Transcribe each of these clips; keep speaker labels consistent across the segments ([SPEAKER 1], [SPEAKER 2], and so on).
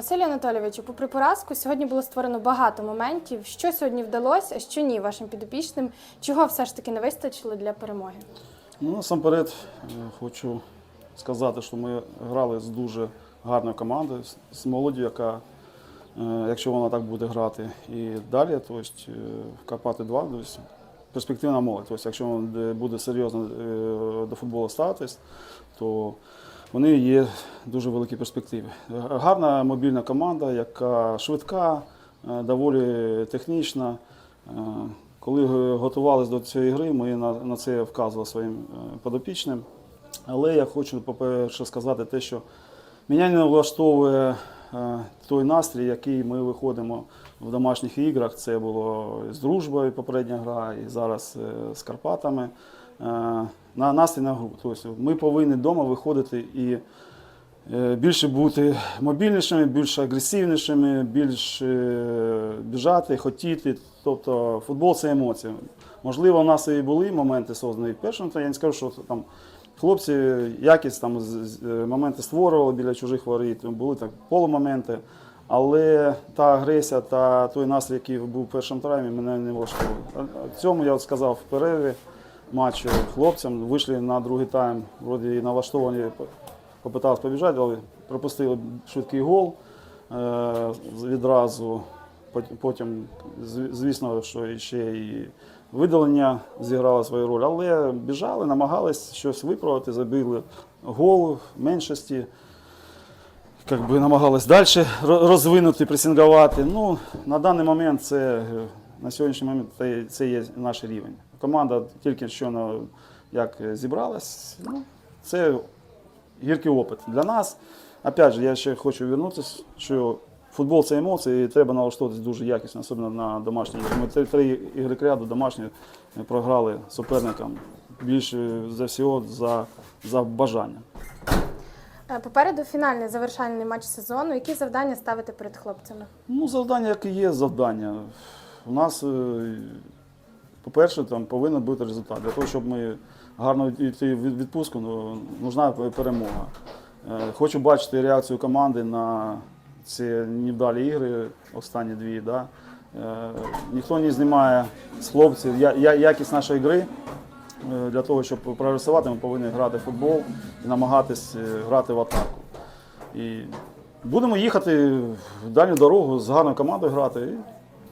[SPEAKER 1] Василю Анатолійовичу, попри поразку, сьогодні було створено багато моментів. Що сьогодні вдалося, а що ні вашим підопічним? Чого все ж таки не вистачило для перемоги?
[SPEAKER 2] Ну, насамперед е, хочу сказати, що ми грали з дуже гарною командою, з- молоддю, яка, е, якщо вона так буде грати і далі, то есть, е, в Карпати 2, то перспективна молодь. Тобто, якщо він буде серйозно до футболу ставитись, то вони є дуже великі перспективи. Гарна мобільна команда, яка швидка, е, доволі технічна. Е, Коли готувалися до цієї гри, ми на, це вказували своїм е, подопічним. Але я хочу, по-перше, сказати те, що мене не влаштовує той настрій, який ми виходимо в домашніх іграх. Це було з дружбою попередня гра, і зараз з Карпатами. Е, на настрій на гру. Тобто ми повинні вдома виходити і е, більше бути мобільнішими, більш агресивнішими, більш е, біжати, хотіти. Тобто футбол це емоції. Можливо, у нас і були моменти создані в першому, я не скажу, що там хлопці якісь там моменти створювали біля чужих воріт, були так полумоменти. Але та агресія та той настрій, який був в першому таймі, мене не а Цьому я от сказав в перерві матчу хлопцям. Вийшли на другий тайм, вроді налаштовані, по- попитались побіжати, але пропустили швидкий гол е, відразу. Потім, звісно, що ще і видалення зіграло свою роль, але біжали, намагались щось виправити, забили гол в меншості. Би намагались далі розвинути, пресингувати. Ну, на даний момент це на сьогоднішній момент це є наш рівень. Команда тільки що на, як е, зібралась. Ну, це гіркий опит для нас. Опять же, я ще хочу повернутися, що футбол це емоції, і треба налаштовуватися дуже якісно, особливо на домашні. Ми три, три ігри кряду домашні програли суперникам більше за всього за, за бажанням.
[SPEAKER 1] Е, Попереду фінальний завершальний матч сезону. Які завдання ставите перед хлопцями?
[SPEAKER 2] Ну, завдання, як і є завдання. У нас, е, по-перше, там повинен бути результат. Для того, щоб ми гарно йти в відпустку, ну, нужна перемога. Е, Хочу бачити реакцію команди на ці невдалі ігри, останні дві. Да? Е, Ніхто не знімає з хлопців якість нашої гри. Е, Для того, щоб прогресувати, ми повинні грати в футбол і намагатись е, грати в атаку. І будемо їхати в дальню дорогу з гарною командою грати. І,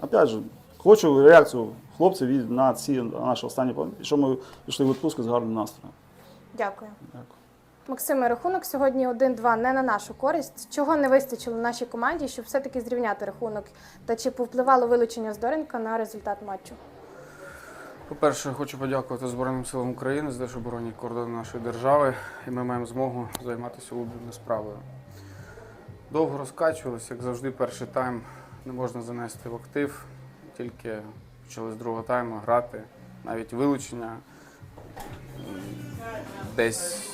[SPEAKER 2] опять же, хочу реакцію хлопців від- на ці на наші останні пом- що ми пішли в відпустку з гарним настроєм.
[SPEAKER 1] Дякую.
[SPEAKER 2] Дякую.
[SPEAKER 1] Максиме, рахунок сьогодні 1-2 не на нашу користь. Чого не вистачило нашій команді, щоб все-таки зрівняти рахунок? Та чи повпливало вилучення Здоренка на результат матчу?
[SPEAKER 3] По-перше, хочу подякувати Збройним силам України за те, що боронять кордони нашої держави, і ми маємо змогу займатися улюбленою справою. Довго розкачувалися, як завжди, перший тайм не можна занести в актив, тільки почали з другого тайму грати, навіть вилучення. Десь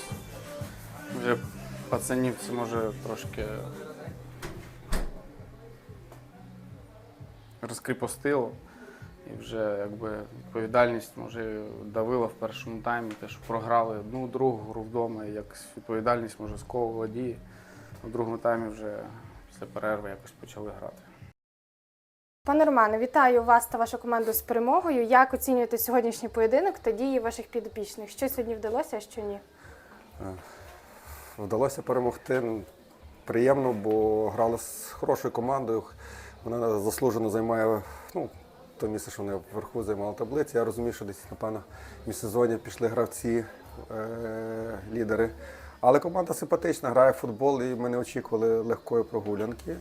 [SPEAKER 3] вже пацанів це може трошки розкріпостило. І вже якби відповідальність може давила в першому таймі, те, що програли одну другу гру вдома, і якось відповідальність може сковувала дії. У другому таймі вже після перерви якось почали грати.
[SPEAKER 1] Пане Романе, вітаю вас та вашу команду з перемогою. Як оцінюєте сьогоднішній поєдинок та дії ваших підопічних? Що сьогодні вдалося, а що ні?
[SPEAKER 4] Вдалося перемогти. Приємно, бо грали з хорошою командою. Вона заслужено займає ну, то місце, що вони вверху займали таблиці. Я розумію, що десь, напевно, в міжсезоні пішли гравці, е- лідери. Але команда симпатична, грає в футбол, і ми не очікували легкої прогулянки.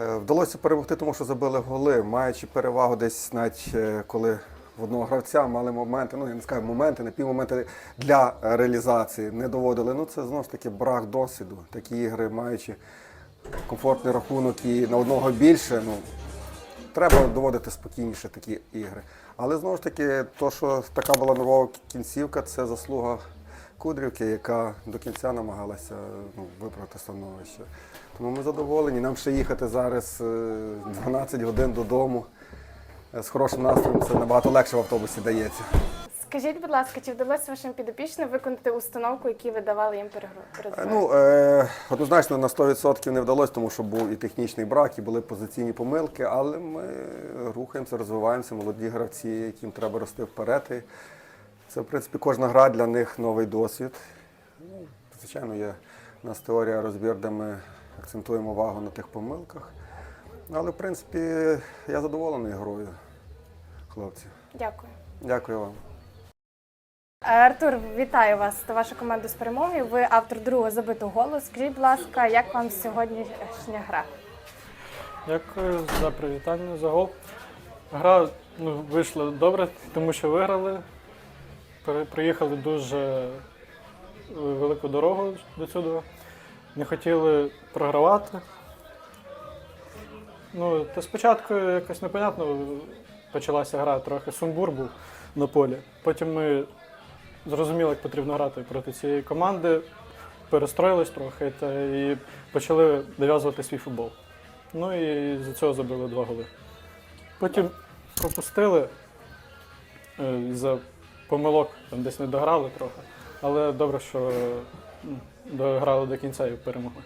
[SPEAKER 4] Е, Вдалося перемогти, тому що забили голи, маючи перевагу десь, навіть е, коли в одного гравця мали моменти, ну я не скажу моменти, не півмоменти для реалізації не доводили. Ну це знову ж таки брак досвіду. Такі ігри, маючи комфортний рахунок і на одного більше, ну треба доводити спокійніше такі ігри. Але знову ж таки, то, що така була нова кінцівка, це заслуга Кудрівки, яка до кінця намагалася ну, виправити становище. Тому ми задоволені. Нам ще їхати зараз е, 12 годин додому. Е, З хорошим настроєм це набагато легше в автобусі дається.
[SPEAKER 1] Скажіть, будь ласка, чи вдалося вашим підопічним виконати установку, яку ви давали їм перед
[SPEAKER 4] Е? Ну, е, однозначно на 100% не вдалося, тому що був і технічний брак, і були позиційні помилки, але ми рухаємося, розвиваємося, молоді гравці, яким треба рости вперед. І це, в принципі, кожна гра для них новий досвід. Ну, звичайно, є у нас теорія розбір, де ми акцентуємо увагу на тих помилках. Але, в принципі, я задоволений грою, хлопці.
[SPEAKER 1] Дякую.
[SPEAKER 4] Дякую вам.
[SPEAKER 1] Е, Артур, вітаю вас та вашу команду з перемогою. Ви автор другого забитого голу. Скажіть, будь ласка, як вам сьогоднішня гра?
[SPEAKER 5] Дякую за привітання, за гол. Гра ну, вийшла добре, тому що виграли. Приїхали дуже е, велику дорогу до сюди. Не хотіли програвати. Ну, та спочатку якось непонятно почалася гра, трохи сумбур був на полі. Потім ми зрозуміли, як потрібно грати проти цієї команди, перестроїлись трохи та і почали нав'язувати свій футбол. Ну і з цього забили два голи. Потім пропустили е, за помилок, там десь не дограли трохи. Але добре, що дограли до кінця і перемогли.